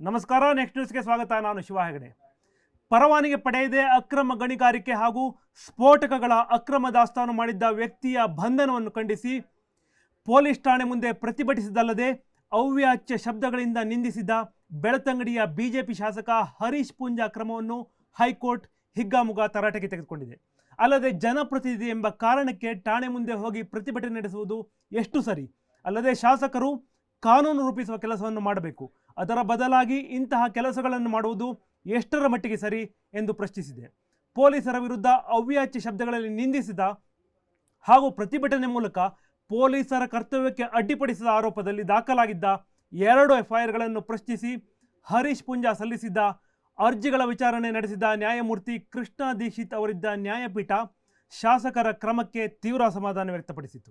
ನಮಸ್ಕಾರ ನೆಕ್ಸ್ಟ್ ನ್ಯೂಸ್ಗೆ ಸ್ವಾಗತ. ನಾನು ಶಿವ ಹೆಗಡೆ. ಪರವಾನಿಗೆ ಪಡೆಯದೆ ಅಕ್ರಮ ಗಣಿಗಾರಿಕೆ ಹಾಗೂ ಸ್ಫೋಟಕಗಳ ಅಕ್ರಮ ದಾಸ್ತಾನು ಮಾಡಿದ್ದ ವ್ಯಕ್ತಿಯ ಬಂಧನವನ್ನು ಖಂಡಿಸಿ ಪೊಲೀಸ್ ಠಾಣೆ ಮುಂದೆ ಪ್ರತಿಭಟಿಸಿದಲ್ಲದೆ ಅವ್ಯಾಚ್ಯ ಶಬ್ದಗಳಿಂದ ನಿಂದಿಸಿದ ಬೆಳತಂಗಡಿಯ ಬಿಜೆಪಿ ಶಾಸಕ ಹರೀಶ್ ಪೂಂಜಾ ಕ್ರಮವನ್ನು ಹೈಕೋರ್ಟ್ ಹಿಗ್ಗಾಮುಗ ತರಾಟೆಗೆ ತೆಗೆದುಕೊಂಡಿದೆ. ಅಲ್ಲದೆ ಜನಪ್ರತಿನಿಧಿ ಎಂಬ ಕಾರಣಕ್ಕೆ ಠಾಣೆ ಮುಂದೆ ಹೋಗಿ ಪ್ರತಿಭಟನೆ ನಡೆಸುವುದು ಎಷ್ಟು ಸರಿ? ಅಲ್ಲದೆ ಶಾಸಕರು ಕಾನೂನು ರೂಪಿಸುವ ಕೆಲಸವನ್ನು ಮಾಡಬೇಕು. ಅದರ ಬದಲಾಗಿ ಇಂತಹ ಕೆಲಸಗಳನ್ನು ಮಾಡುವುದು ಎಷ್ಟರ ಮಟ್ಟಿಗೆ ಸರಿ ಎಂದು ಪ್ರಶ್ನಿಸಿದೆ. ಪೊಲೀಸರ ವಿರುದ್ಧ ಅವ್ಯಾಚ್ಯ ಶಬ್ದಗಳಲ್ಲಿ ನಿಂದಿಸಿದ ಹಾಗೂ ಪ್ರತಿಭಟನೆ ಮೂಲಕ ಪೊಲೀಸರ ಕರ್ತವ್ಯಕ್ಕೆ ಅಡ್ಡಿಪಡಿಸಿದ ಆರೋಪದಲ್ಲಿ ದಾಖಲಾಗಿದ್ದ ಎರಡು ಎಫ್ಐಆರ್ಗಳನ್ನು ಪ್ರಶ್ನಿಸಿ ಹರೀಶ್ ಪುಂಜಾ ಸಲ್ಲಿಸಿದ್ದ ಅರ್ಜಿಗಳ ವಿಚಾರಣೆ ನಡೆಸಿದ ನ್ಯಾಯಮೂರ್ತಿ ಕೃಷ್ಣ ದೀಕ್ಷಿತ್ ಅವರಿದ್ದ ನ್ಯಾಯಪೀಠ ಶಾಸಕರ ಕ್ರಮಕ್ಕೆ ತೀವ್ರ ಅಸಮಾಧಾನ ವ್ಯಕ್ತಪಡಿಸಿತು.